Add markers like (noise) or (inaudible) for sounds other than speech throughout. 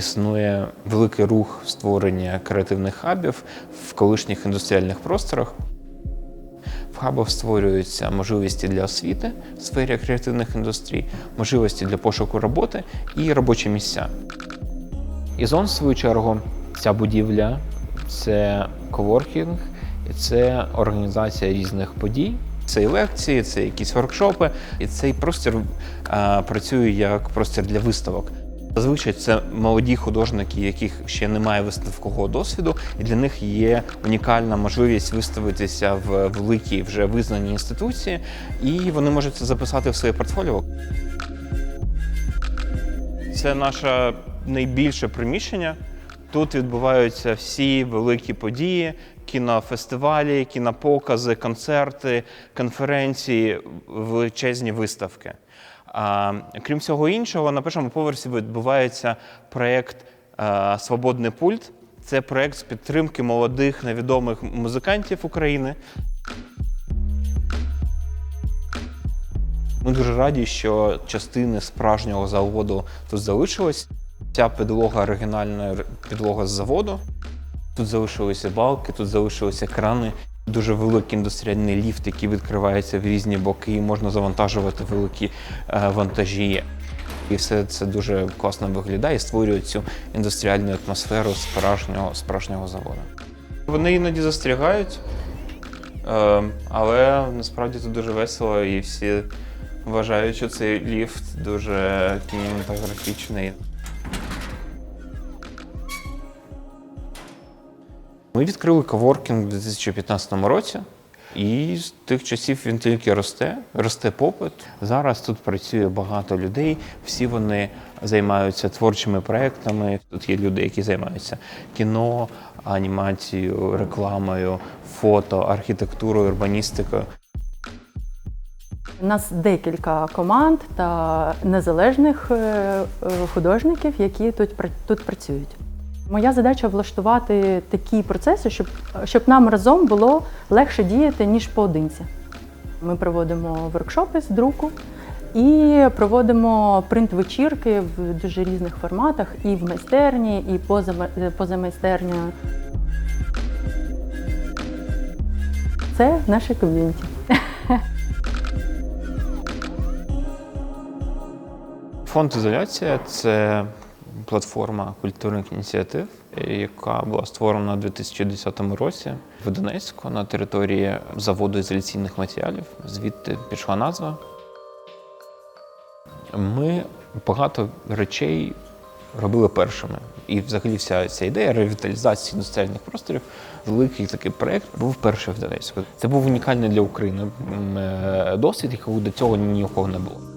існує великий рух створення креативних хабів в колишніх індустріальних просторах. В хабах створюються можливості для освіти в сфері креативних індустрій, можливості для пошуку роботи і робочі місця. Ізон, в свою чергу, ця будівля це коворкінг, це організація різних подій. Це і лекції, це якісь воркшопи, і цей простір а, працює як простір для виставок. Зазвичай це молоді художники, яких ще немає виставкового досвіду, і для них є унікальна можливість виставитися в великій вже визнаній інституції, і вони можуть це записати в своє портфоліо. Це наше найбільше приміщення. Тут відбуваються всі великі події, кінофестивалі, кінопокази, концерти, конференції, величезні виставки. Крім всього іншого, на першому поверсі відбувається проєкт Свободний пульт. Це проєкт з підтримки молодих невідомих музикантів України. Ми дуже раді, що частини справжнього заводу тут залишились. Ця підлога оригінальна підлога з заводу. Тут залишилися балки, тут залишилися крани. Дуже великий індустріальний ліфт, який відкривається в різні боки, і можна завантажувати великі е, вантажі. І все це дуже класно виглядає і створює цю індустріальну атмосферу справжнього, справжнього заводу. Вони іноді застрягають, е, але насправді тут дуже весело і всі вважають, що цей ліфт дуже кінематографічний. Ми відкрили коворкінг у 2015 році, і з тих часів він тільки росте, росте попит. Зараз тут працює багато людей, всі вони займаються творчими проектами. Тут є люди, які займаються кіно, анімацією, рекламою, фото, архітектурою, урбаністикою. У нас декілька команд та незалежних е, е, художників, які тут, тут працюють. Моя задача влаштувати такі процеси, щоб, щоб нам разом було легше діяти, ніж поодинці. Ми проводимо воркшопи з друку і проводимо принт-вечірки в дуже різних форматах і в майстерні, і поза, поза майстернею. Це наше ком'юніті. Фонд ізоляція це платформа культурних ініціатив, яка була створена у 2010 році в Донецьку на території заводу ізоляційних матеріалів. Звідти пішла назва. Ми багато речей робили першими. І взагалі вся ця ідея ревіталізації індустріальних просторів, великий такий проєкт був перший в Донецьку. Це був унікальний для України е, досвід, якого до цього ні у кого не було.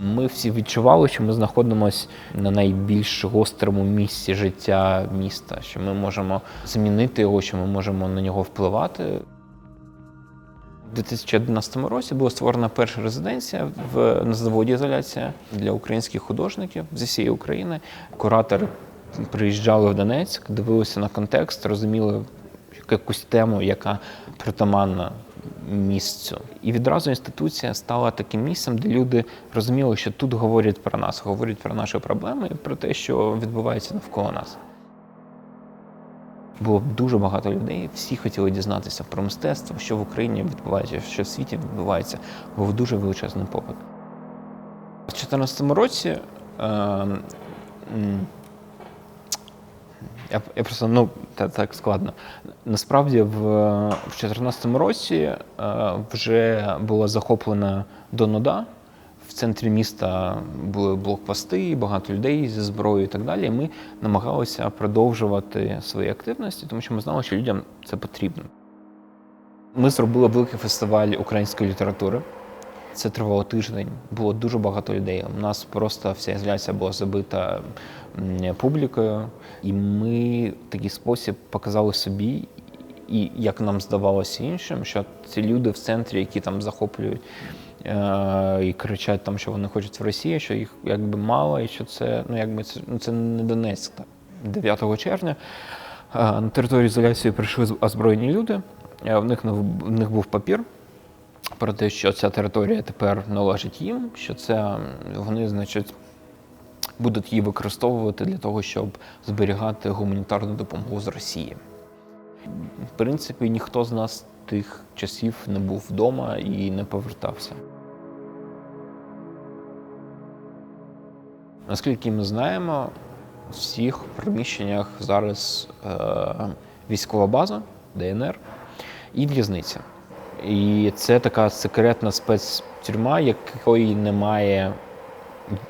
Ми всі відчували, що ми знаходимося на найбільш гострому місці життя міста, що ми можемо змінити його, що ми можемо на нього впливати. У 2011 році була створена перша резиденція в на заводі ізоляція для українських художників зі всієї України. Куратори приїжджали в Донецьк, дивилися на контекст, розуміли якусь тему, яка притаманна місцю. І відразу інституція стала таким місцем, де люди розуміли, що тут говорять про нас, говорять про наші проблеми і про те, що відбувається навколо нас. Було дуже багато людей, всі хотіли дізнатися про мистецтво, що в Україні відбувається, що в світі відбувається. Був дуже величезний попит. У 2014 році е, я, я просто ну та, так складно. Насправді, в 2014 році е, вже була захоплена Донуда. В центрі міста були блокпости, багато людей зі зброєю і так далі. Ми намагалися продовжувати свої активності, тому що ми знали, що людям це потрібно. Ми зробили великий фестиваль української літератури. Це тривало тиждень, було дуже багато людей. У нас просто вся ізоляція була забита публікою, і ми в такий спосіб показали собі, і як нам здавалося іншим, що ці люди в центрі, які там захоплюють е- і кричать там, що вони хочуть в Росії, що їх якби мало, і що це ну якби це, ну, це не Донецьк. Так. 9 червня е, на територію ізоляції прийшли озброєні люди. Е, В них в них був папір про те, що ця територія тепер належить їм, що це вони, значить, будуть її використовувати для того, щоб зберігати гуманітарну допомогу з Росії. В принципі, ніхто з нас тих часів не був вдома і не повертався. Наскільки ми знаємо, у всіх приміщеннях зараз е, військова база, ДНР і в'язниця. І це така секретна спецтюрма, якої немає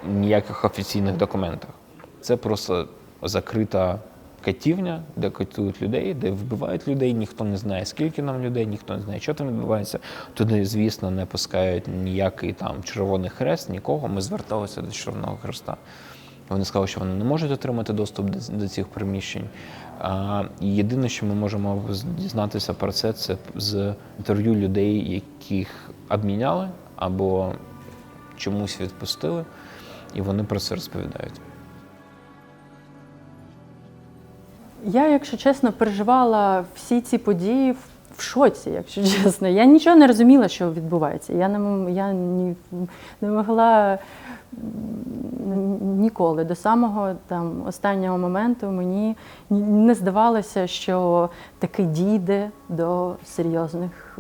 ніяких офіційних документах. Це просто закрита катівня, де катують людей, де вбивають людей. Ніхто не знає, скільки нам людей, ніхто не знає, що там відбувається. Туди, звісно, не пускають ніякий там Червоний Хрест, нікого. Ми зверталися до Червоного Хреста. Вони сказали, що вони не можуть отримати доступ до, цих приміщень. А, єдине, що ми можемо дізнатися про це, це з інтерв'ю людей, яких обміняли або чомусь відпустили, і вони про це розповідають. Я, якщо чесно, переживала всі ці події в- шоці, якщо (laughs) чесно. Я нічого не розуміла, що відбувається. Я не, я ні, не могла ніколи до самого там останнього моменту мені не здавалося, що таки дійде до серйозних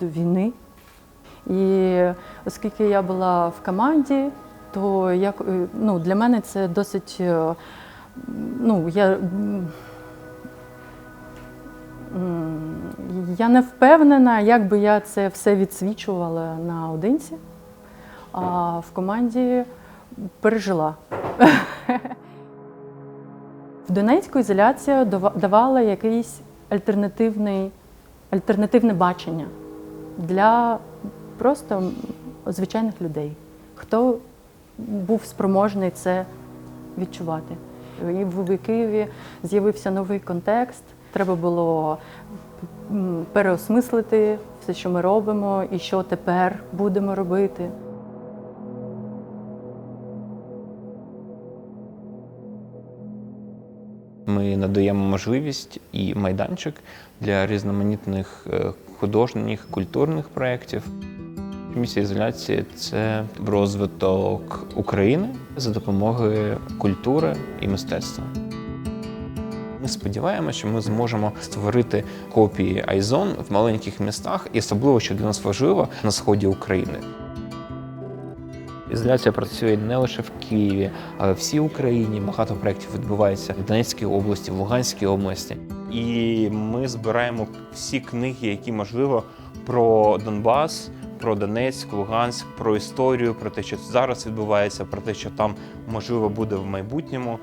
до війни. І оскільки я була в команді, то як, е, ну, для мене це досить. е, Ну, я, я не впевнена, як би я це все відсвічувала наодинці, а в команді пережила. В Донецьку ізоляція давала якийсь альтернативний, альтернативне бачення для просто звичайних людей, хто був спроможний це відчувати. І в Києві з'явився новий контекст. Треба було переосмислити все, що ми робимо, і що тепер будемо робити. Ми надаємо можливість і майданчик для різноманітних е, художніх, культурних проєктів. Місія ізоляції це розвиток України за допомогою культури і мистецтва. Ми сподіваємося, що ми зможемо створити копії Айзон в маленьких містах, і особливо, що для нас важливо, на сході України. Ізоляція працює не лише в Києві, але в всій Україні. Багато проєктів відбувається в Донецькій області, в Луганській області. І ми збираємо всі книги, які можливо про Донбас, про Донецьк, Луганськ, про історію, про те, що зараз відбувається, про те, що там можливо буде в майбутньому.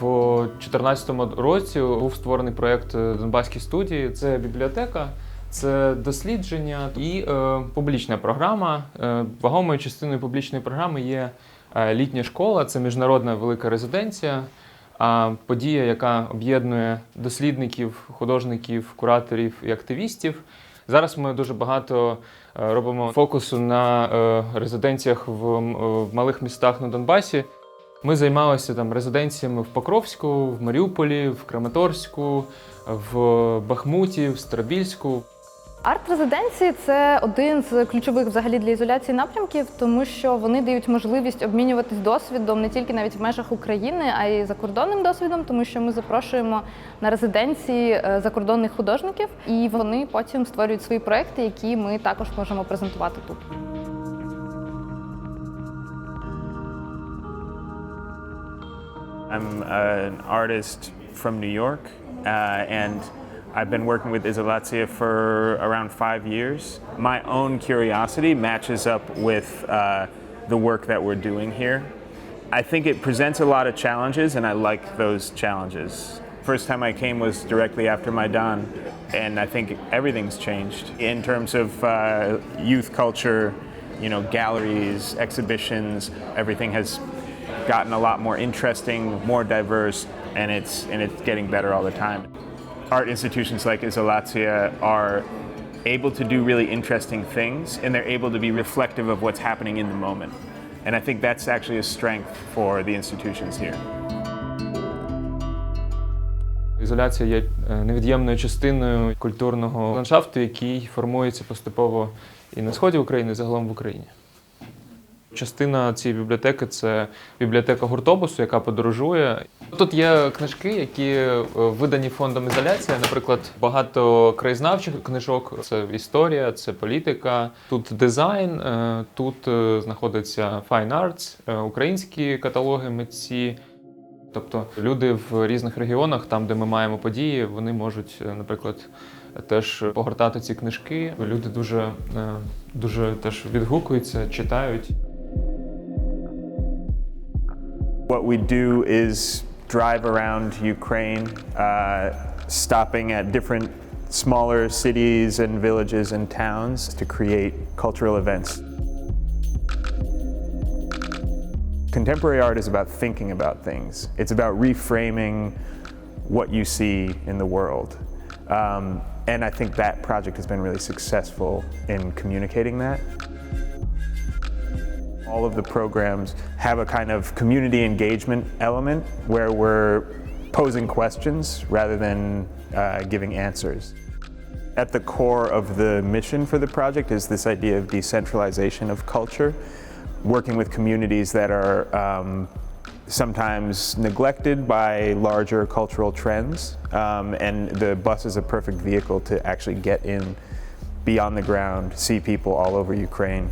В 2014 році був створений проєкт е, Донбаські студії. Це бібліотека, це дослідження і е, публічна програма. Е, вагомою частиною публічної програми є е, літня школа, це міжнародна велика резиденція. А подія, яка об'єднує дослідників, художників, кураторів і активістів. Зараз ми дуже багато е, робимо фокусу на е, резиденціях е, в малих містах на Донбасі. Ми займалися там резиденціями в Покровську, в Маріуполі, в Краматорську, в Бахмуті, в Старобільську. Арт-резиденції це один з ключових взагалі для ізоляції напрямків, тому що вони дають можливість обмінюватись досвідом не тільки навіть в межах України, а й закордонним досвідом, тому що ми запрошуємо на резиденції е, закордонних художників, і вони потім створюють свої проекти, які ми також можемо презентувати тут. I'm uh, an artist from New York, uh, and I've been working with Izolatia for around five years. My own curiosity matches up with uh, the work that we're doing here. I think it presents a lot of challenges, and I like those challenges. First time I came was directly after Maidan, and I think everything's changed in terms of uh, youth culture, you know, galleries, exhibitions, everything has gotten a lot more interesting, more diverse, and it's and it's getting better all the time. Art institutions like Izolatia are able to do really interesting things, and they're able to be reflective of what's happening in the moment. And I think that's actually a strength for the institutions here. Ізоляція є е, невід'ємною частиною культурного ландшафту, який формується поступово і на сході України, і загалом в Україні. Частина цієї бібліотеки це бібліотека гуртобусу, яка подорожує. Тут є книжки, які е, видані фондом ізоляція. Наприклад, багато краєзнавчих книжок. Це історія, це політика. Тут дизайн, е, тут е, знаходиться Fine Arts, українські каталоги митці. Тобто люди в різних регіонах, там, де ми маємо події, вони можуть, наприклад, теж погортати ці книжки. Люди дуже, дуже теж відгукуються, читають. What we do is drive around Ukraine, uh, stopping at different smaller cities and villages and towns to create cultural events. Contemporary art is about thinking about things. It's about reframing what you see in the world. Um, and I think that project has been really successful in communicating that. All of the programs have a kind of community engagement element where we're posing questions rather than uh, giving answers. At the core of the mission for the project is this idea of decentralization of culture, working with communities that are um, sometimes neglected by larger cultural trends. Um, and the bus is a perfect vehicle to actually get in, be on the ground, see people all over Ukraine.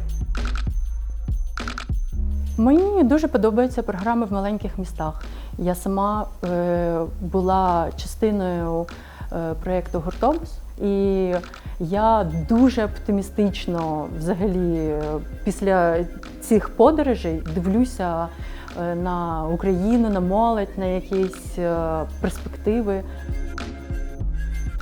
Мені дуже подобаються програми в маленьких містах. Я сама е, була частиною е, проєкту Гуртобус, і я дуже оптимістично взагалі е, після цих подорожей дивлюся е, на Україну, на молодь, на якісь е, перспективи.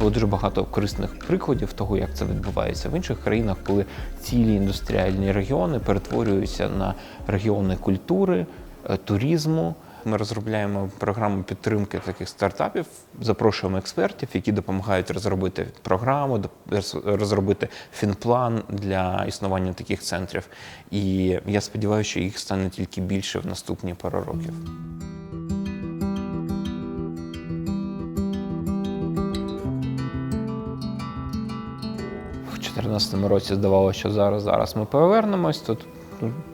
Було дуже багато корисних прикладів того, як це відбувається в інших країнах, коли цілі індустріальні регіони перетворюються на регіони культури, е, туризму. Ми розробляємо програму підтримки таких стартапів, запрошуємо експертів, які допомагають розробити програму, розробити фінплан для існування таких центрів. І я сподіваюся, що їх стане тільки більше в наступні пару років. 2014 році здавалося, що зараз, зараз ми повернемось, тут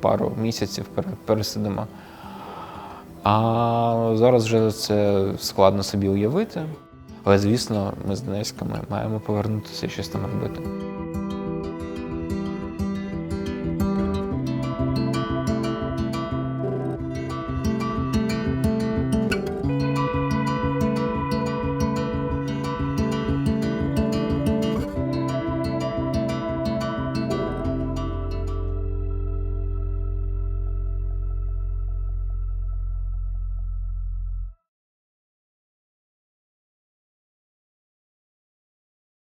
пару місяців пересидимо. А зараз вже це складно собі уявити. Але, звісно, ми з Донецьками маємо повернутися і щось там робити.